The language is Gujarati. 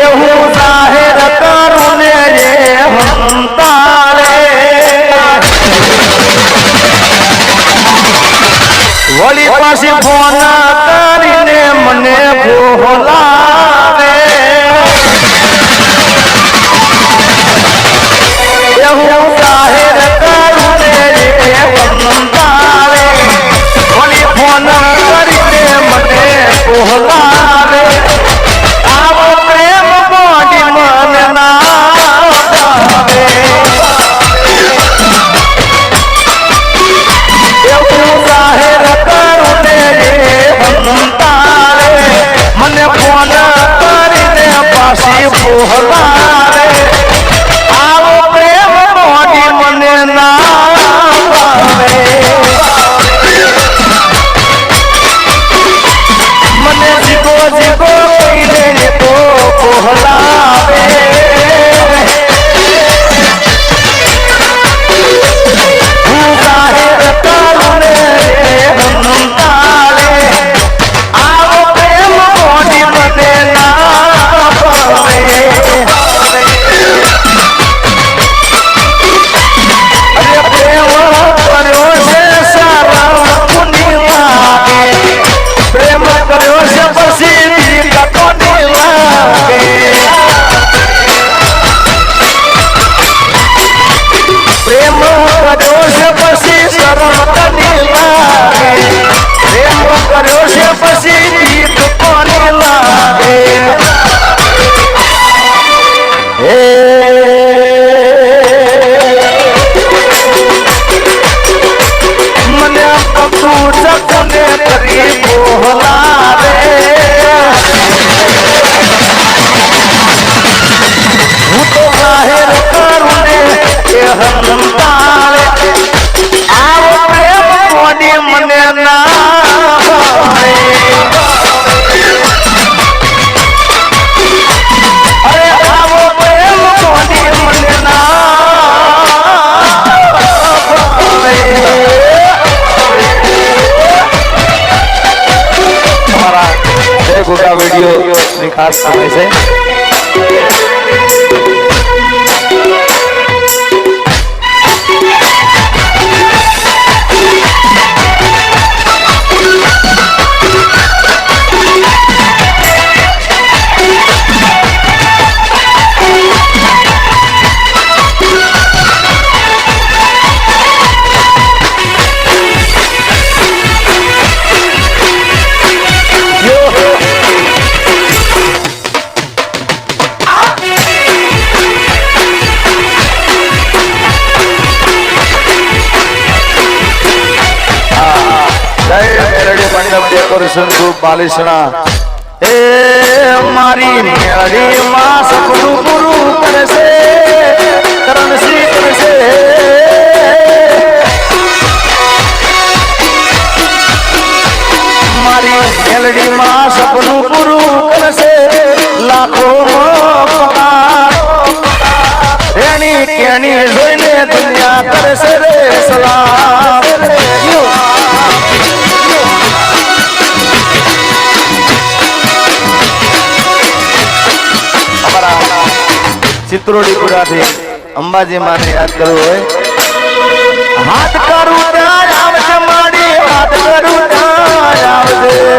એવું જાહેર કરું ને રે હંતાળે વળી પાસે ફોન કરીને મને બોલાવે એવું ગોગા વીડિયો ની ખાસ સમય છે. Decoration group બાલિસણા. એ મારી મેળી માં સપનું પૂરું કરશે કરણશ્રી કરશે. મારી મેલડી માં સપનું પૂરું કરશે, લાખો પગાર. એની કેણી જોઈને દુનિયા કરશે રે સલામ ચિત્રોડીપુરાથી અંબાજી માને યાદ કરવું હોય. હાથ કરું હાથ કરું આવશે